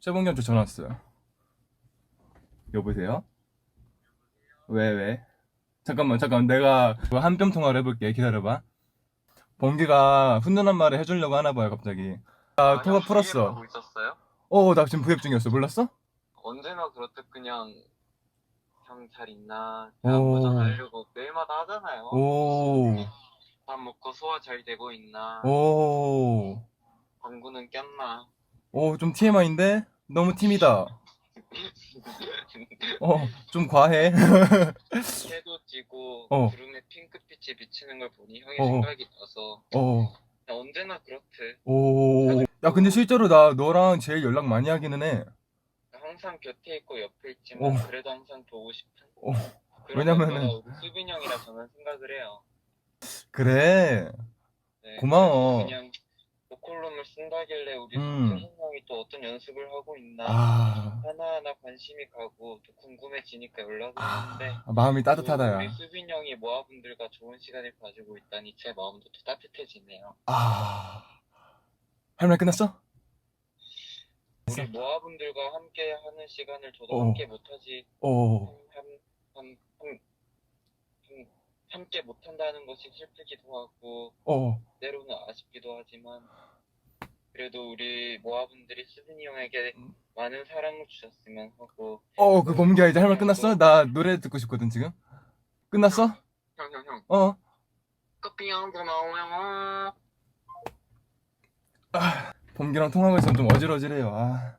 최봉기한테 전화 왔어요. 여보세요? 왜, 왜? 잠깐만, 잠깐만. 내가 한 뼘 통화를 해볼게. 기다려봐. 봉기가 훈훈한 말을 해주려고 하나 봐요, 갑자기. 아, 통화 풀었어. 있었어요? 어, 나 지금 부획 중이었어. 몰랐어? 언제나 그렇듯 그냥 형 잘 있나 오. 안부 전하려고 매일마다 하잖아요. 오, 밥 먹고 소화 잘 되고 있나 오, 방구는 꼈나 오, 좀 TMI인데? 너무 팀이다. 어, 좀 과해. 해도 지고 어. 구름에 핑크빛이 비치는 걸 보니 형의 어. 생각이 나서 어, 그냥 언제나 그렇듯 오. 야, 근데 실제로 나 너랑 제일 연락 많이 하기는 해. 항상 곁에 있고 옆에 있지만 어. 그래도 항상 보고 싶은 어. 왜냐면은- 수빈 형이라 저는 생각을 해요. 그래. 네. 고마워. 그냥 보컬룸을 쓴다길래 우리 음. 수빈 형이 또 어떤 연습을 하고 있나 아, 하나하나 관심이 가고 또 궁금해지니까 연락을 했는데 아, 마음이 따뜻하다, 또 우리 야. 수빈 형이 모아분들과 좋은 시간을 가지고 있다니 제 마음도 또 따뜻해지네요. 아. 할 말 끝났어? 우리 모아분들과 함께 하는 시간을 저도 어. 함께 못하지 오, 함, 함, 함, 함, 함께 못한다는 것이 슬프기도 하고 어, 때로는 아쉽기도 하지만 그래도 우리 모아분들이 수빈이 형에게 많은 사랑을 주셨으면 하고 어, 그 범기야 이제 할 말 끝났어? 나 노래 듣고 싶거든, 지금. 끝났어? 형 형 형 어. 커피 한잔 나오면 범기랑 통화하고 있으면 좀 어질어질해요. 아.